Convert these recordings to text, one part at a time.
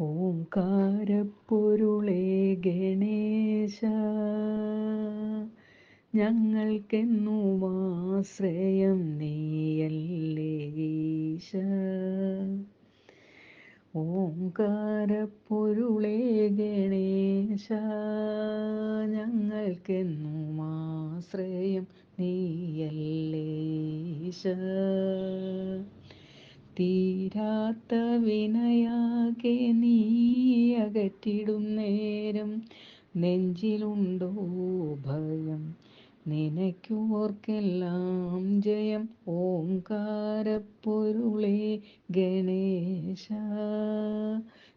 ഓംകാരപ്പൊരുളേ ഗണേശ. ഞങ്ങൾക്കെന്നു ആശ്രയം നീയല്ലേശ ഓംകാരപ്പൊരുളേ ഗണേശ. ഞങ്ങൾക്കെന്നും ആശ്രയം നീയല്ലേ തീരാത്ത വിനയാകെ നീ അകറ്റിടും നേരം. നെഞ്ചിലുണ്ടോ ഭയം? നിനക്കോർക്കെല്ലാം ജയം. ഓംകാരപ്പൊരുളേ ഗണേശ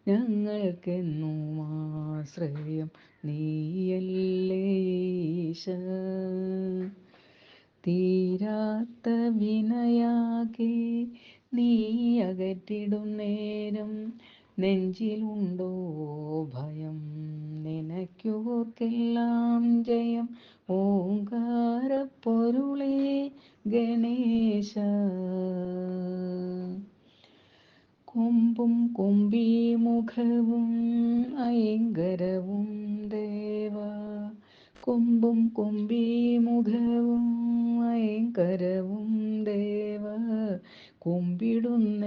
ഞങ്ങൾക്കെന്നും ആശ്രയം നീയല്ലേ ഈശ. തീരാത്ത വിനയാകെ നീ അകറ്റിടും നേരം. നെഞ്ചിലുണ്ടോ ഭയം? നിനയ്ക്കോർക്കെല്ലാം ജയം. ഓങ്കാരപ്പൊരുളേ ഗണേശ. കൊമ്പും കൊമ്പി മുഖവും ഐങ്കരവും ദേവ. കൊമ്പും കൊമ്പി മുഖവും ദേവ കുമ്പിടുന്നെല്ലാമേ.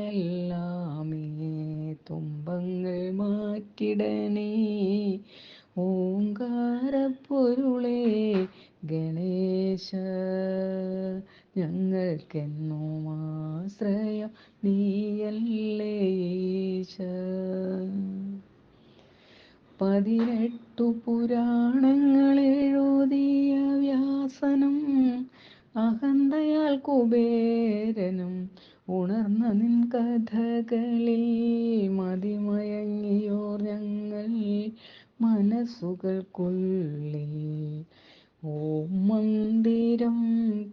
തുമ്പങ്ങൾ മാറ്റിടണേ. ഓങ്കാരപ്പൊരുളേ ഗണേശ ഞങ്ങൾക്കെന്നും ആശ്രയം നീയല്ലേ ഈശ പതിനെട്ടു പുരാണങ്ങൾ എഴുതിയ വ്യാസനും അഹന്തയാൽ കുബേരനും ഉണർന്ന നിൻ കഥകളിൽ മതിമയങ്ങിയോർ ഞങ്ങൾ മനസ്സുകൾക്കുള്ളിൽ. ഓം മന്ദിരം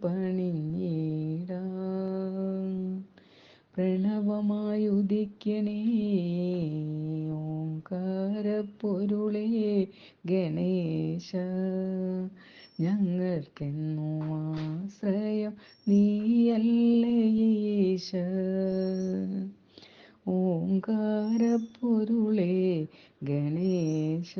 പണിഞ്ഞിടാൻ പ്രണവമായുദിക്കണേ ഓംകാരപ്പൊരുളേ ഗണേശ. ഞങ്ങൾക്കെന്നും ആശ്രയം ഈശ ഓങ്കാരപ്പൊരുളേ ഗണേശ